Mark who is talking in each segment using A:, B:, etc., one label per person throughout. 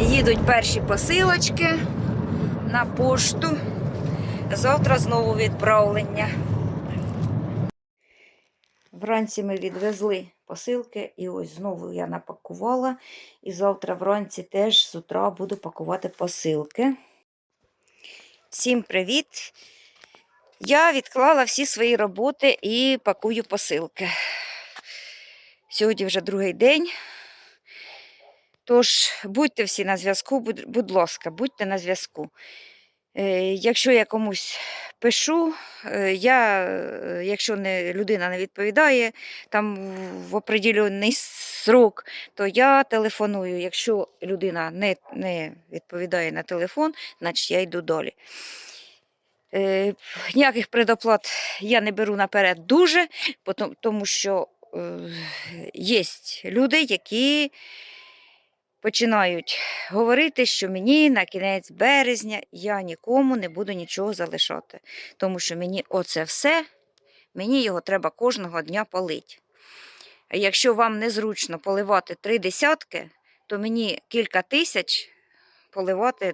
A: Їдуть перші посилочки на пошту. Завтра знову відправлення. Вранці ми відвезли посилки, і ось знову я напакувала. І завтра вранці теж з утра буду пакувати посилки. Всім привіт! Я відклала всі свої роботи і пакую посилки. Сьогодні вже другий день. Тож, будьте всі на зв'язку, будь, ласка, будьте на зв'язку. Е, якщо я комусь пишу, е, я, е, якщо не, людина не відповідає там в определений срок, то я телефоную. Якщо людина не, не відповідає на телефон, значить я йду далі. Е, ніяких предоплат я не беру наперед дуже, тому що е, є люди, які починають говорити, що мені на кінець березня я нікому не буду нічого залишати, тому що мені оце все, мені його треба кожного дня полити. Якщо вам незручно поливати три десятки, то мені кілька тисяч поливати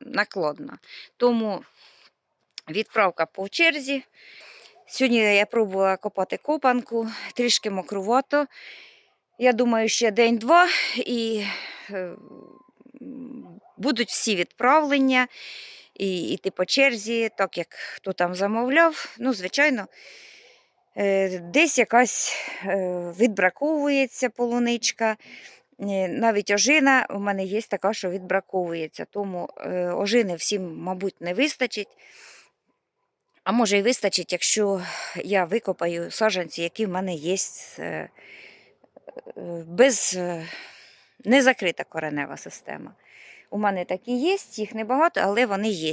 A: накладно. Тому відправка по черзі. Сьогодні я пробувала копати копанку, трішки мокрувато. Я думаю, ще день-два і е, будуть всі відправлення і йти по черзі, так як хто там замовляв. Ну, звичайно, е, десь якась е, відбраковується полуничка. Навіть ожина у мене є така, що відбраковується, тому ожини всім, мабуть, не вистачить. А може і вистачить, якщо я викопаю саджанці, які в мене є без е, не закрита коренева система. У мене такі є, їх небагато, але вони є.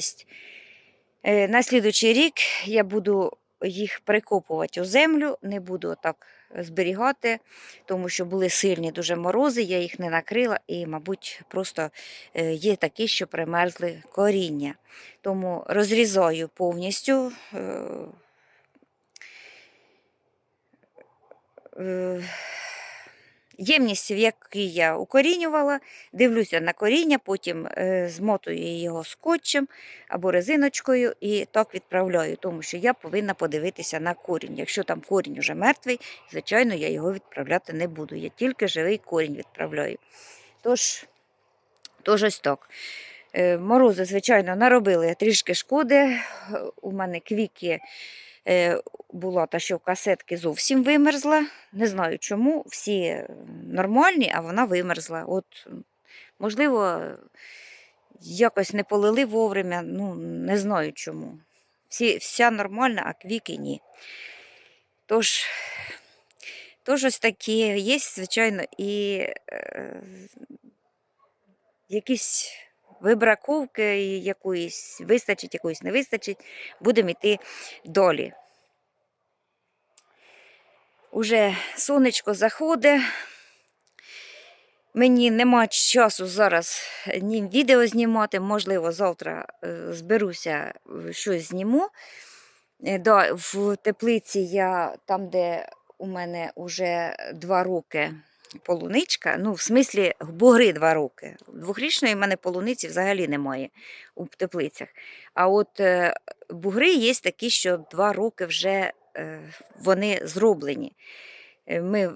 A: Е, На слідуючий рік я буду їх прикопувати у землю, не буду так зберігати, тому що були сильні дуже морози, я їх не накрила і, мабуть, просто е, є такі, що примерзли коріння. Тому розрізаю повністю. Ємність, в якій я укорінювала, дивлюся на коріння, потім е, змотую його скотчем або резиночкою і так відправляю, тому що я повинна подивитися на корінь. Якщо там корінь уже мертвий, звичайно, я його відправляти не буду. Я тільки живий корінь відправляю. Тож, тож ось так. Е, Морози, звичайно, наробили трішки шкоди. У мене квіки була та, що касетки зовсім вимерзла. Не знаю чому. Всі е, нормальні, а вона вимерзла. От, можливо, якось не полили вовремя, ну, не знаю чому. Всі, вся нормальна, а квіки ні. Тож, тож ось такі є, звичайно, і е, якісь вибраковки якоїсь вистачить, якоїсь не вистачить, будемо йти долі. Уже сонечко заходить. Мені нема часу зараз ні відео знімати, можливо, завтра е, зберуся, щось зніму. Е, Да, в теплиці я там, де у мене вже два роки полуничка, ну, в смислі, бугри два роки. Двохрічної в мене полуниці взагалі немає у теплицях. А от е, бугри є такі, що два роки вже е, вони зроблені. Е, ми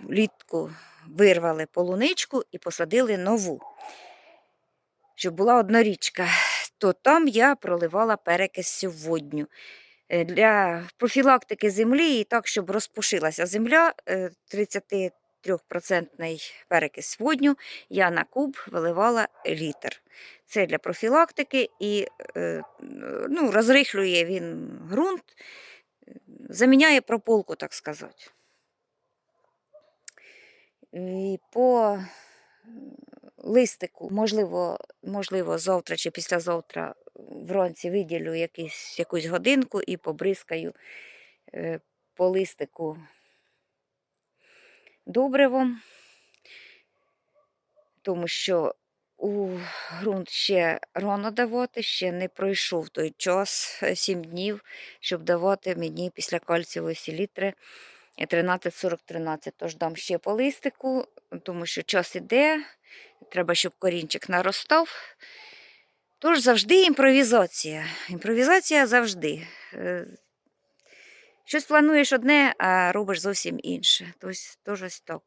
A: влітку вирвали полуничку і посадили нову, щоб була однорічка. То там я проливала перекис сьогодні. Для профілактики землі і так, щоб розпушилася земля 30 3% перекис водню я на куб виливала літр. Це для профілактики і е, ну, розрихлює він ґрунт, заміняє прополку, так сказати. І по листику, можливо, можливо, завтра чи післязавтра вранці виділю якусь, якусь годинку і побризкаю е, по листику добривом, тому що у ґрунт ще рано давати, ще не пройшов той час, 7 днів, щоб давати мені після кальцієвої селітри 13-40-13. Тож дам ще по листику, тому що час іде, треба, щоб корінчик наростав. Тож завжди імпровізація. Імпровізація завжди. Щось плануєш одне, а робиш зовсім інше. Тож ось так.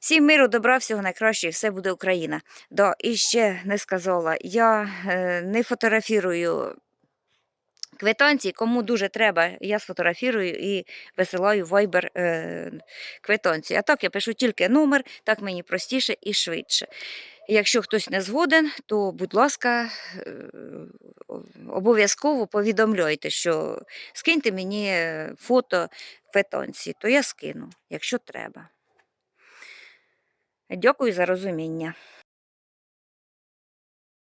A: Всім миру, добра, всього найкращого, і все буде Україна. Да, і ще не сказала, я е, не фотографірую квитанції, кому дуже треба, я сфотографірую і висилаю в Viber е, квитанцію. А так я пишу тільки номер, так мені простіше і швидше. Якщо хтось не згоден, то, будь ласка, е, обов'язково повідомляйте, що скиньте мені е, фото квитанції, то я скину, якщо треба. Дякую за розуміння.